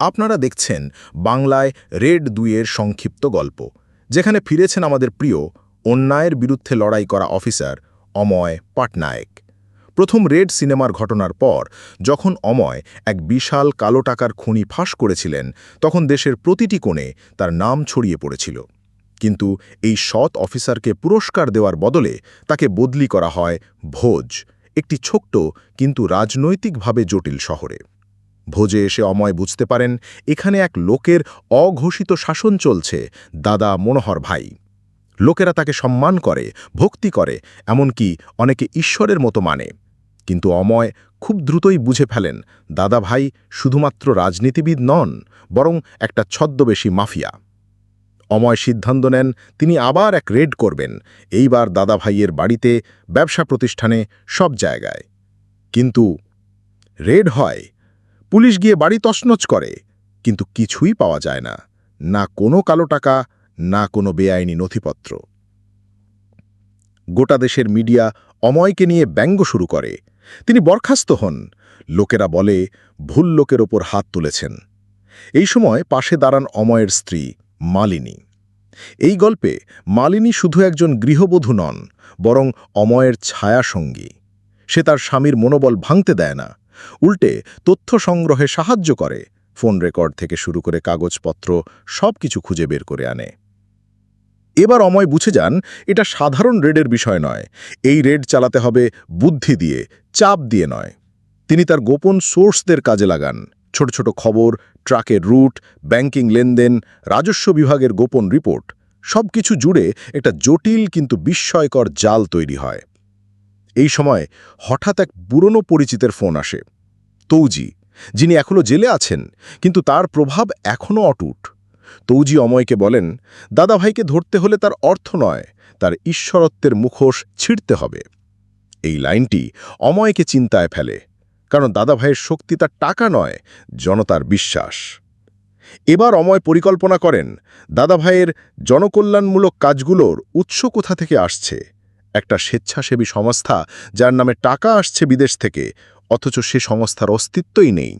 আপনারা দেখছেন বাংলায় রেড দুইয়ের সংক্ষিপ্ত গল্প, যেখানে ফিরেছেন আমাদের প্রিয় অন্যায়ের বিরুদ্ধে লড়াই করা অফিসার অময় পাটনায়ক। প্রথম রেড সিনেমার ঘটনার পর, যখন অময় এক বিশাল কালো টাকার খুনি ফাঁস করেছিলেন, তখন দেশের প্রতিটি কোণে তার নাম ছড়িয়ে পড়েছিল। কিন্তু এই সৎ অফিসারকে পুরস্কার দেওয়ার বদলে তাকে বদলি করা হয় ভোজ, একটি ছোট্ট কিন্তু রাজনৈতিকভাবে জটিল শহরে। ভোজে এসে অময় বুঝতে পারেন, এখানে এক লোকের অঘোষিত শাসন চলছে, দাদা মনোহর ভাই। লোকেরা তাকে সম্মান করে, ভক্তি করে, এমনকি অনেকে ঈশ্বরের মতো মানে। কিন্তু অময় খুব দ্রুতই বুঝে ফেলেন, দাদা ভাই শুধুমাত্র রাজনীতিবিদ নন, বরং একটা ছদ্মবেশী মাফিয়া। অময় সিদ্ধান্ত নেন, তিনি আবার এক রেড করবেন, এইবার দাদা ভাইয়ের বাড়িতে, ব্যবসা প্রতিষ্ঠানে সব জায়গায়। কিন্তু রেড হয় পুলিশ গিয়ে বাড়ি তছনছ করে, কিন্তু কিছুই পাওয়া যায় না না কোনো কালো টাকা, না কোনো বেআইনি নথিপত্র। গোটা দেশের মিডিয়া অময়কে নিয়ে ব্যঙ্গ শুরু করে। তিনি বরখাস্ত হন। লোকেরা বলে, ভুল লোকের ওপর হাত তুলেছেন। এই সময় পাশে দাঁড়ান অময়ের স্ত্রী, মালিনী। এই গল্পে মালিনী শুধু একজন গৃহবধূ নন, বরং অময়ের ছায়াসঙ্গী। সে তার স্বামীর মনোবল ভাঙতে দেয় না। উল্টে তথ্য সংগ্রহে সাহায্য করে, ফোন রেকর্ড থেকে শুরু করে কাগজপত্র সব কিছু খুঁজে বের করে আনে। এবার অময় বুঝে যান, এটা সাধারণ রেডের বিষয় নয়। এই রেড চালাতে হবে বুদ্ধি দিয়ে, চাপ দিয়ে নয়। তিনি তার গোপন সোর্সদের কাজে লাগান। ছোট ছোট খবর, ট্রাকের রুট, ব্যাংকিং লেনদেন, রাজস্ব বিভাগের গোপন রিপোর্ট সব কিছু জুড়ে একটা জটিল কিন্তু বিস্ময়কর জাল তৈরি হয়। এই সময় হঠাৎ এক পুরনো পরিচিতের ফোন আসে। তৌজি, যিনি এখনও জেলে আছেন, কিন্তু তার প্রভাব এখনও অটুট। তৌজি অময়কে বলেন দাদাভাইকে ধরতে হলে তার অর্থ নয়, তার ঈশ্বরত্বের মুখোশ ছিঁড়তে হবে। এই লাইনটি অময়কে চিন্তায় ফেলে, কারণ দাদাভাইয়ের শক্তি তার টাকা নয়, জনতার বিশ্বাস। এবার অময় পরিকল্পনা করেন দাদাভাইয়ের জনকল্যাণমূলক কাজগুলোর উৎস কোথা থেকে আসছে? একটা স্বেচ্ছাসেবী সংস্থা যার নামে টাকা আসছে বিদেশ থেকে, অথচ সে সংস্থার অস্তিত্বই নেই।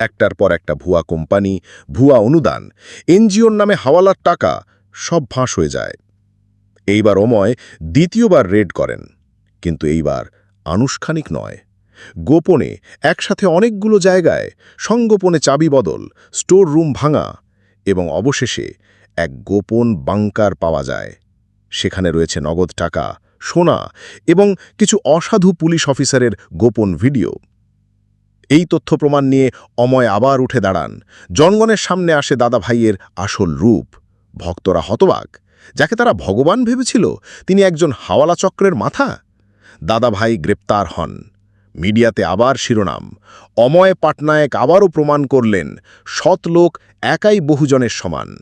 একটার পর একটা ভুয়া কোম্পানি, ভুয়া অনুদান, এনজিওর নামে হাওয়ালার টাকা, সব ফাঁস হয়ে যায়। এইবার অময় দ্বিতীয়বার রেড করেন, কিন্তু এইবার আনুষ্ঠানিক নয়। গোপনে একসাথে অনেকগুলো জায়গায়, সংগোপনে চাবি বদল স্টোর রুম ভাঙা এবং অবশেষে এক গোপন বাংকার পাওয়া যায়। সেখানে রয়েছে নগদ টাকা, সোনা এবং কিছু অসাধু পুলিশ অফিসারের গোপন ভিডিও। এই তথ্য প্রমাণ নিয়ে অময় আবার উঠে দাঁড়ান। জনগণের সামনে আসে দাদা ভাইয়ের আসল রূপ। ভক্তরা হতবাক। যাকে তারা ভগবান ভেবেছিল, তিনি একজন হাওয়ালা চক্রের মাথা? দাদা ভাই গ্রেপ্তার হন। মিডিয়াতে আবার শিরোনাম। অময় পাটনায়ক আবারও প্রমাণ করলেন, সৎ লোক একাই বহুজনের সমান।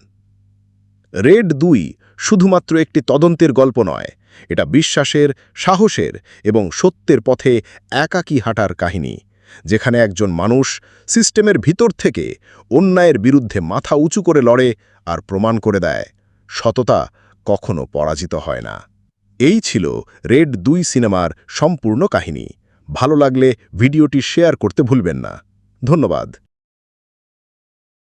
রেড দুই শুধুমাত্র একটি তদন্তের গল্প নয়, এটা বিশ্বাসের, সাহসের এবং সত্যের পথে একাকী হাঁটার কাহিনী, যেখানে একজন মানুষ সিস্টেমের ভিতর থেকে অন্যায়ের বিরুদ্ধে মাথা উঁচু করে লড়ে আর প্রমাণ করে দেয়, সততা কখনো পরাজিত হয় না। এই ছিল রেড দুই সিনেমার সম্পূর্ণ কাহিনী। ভালো লাগলে ভিডিওটি শেয়ার করতে ভুলবেন না। ধন্যবাদ।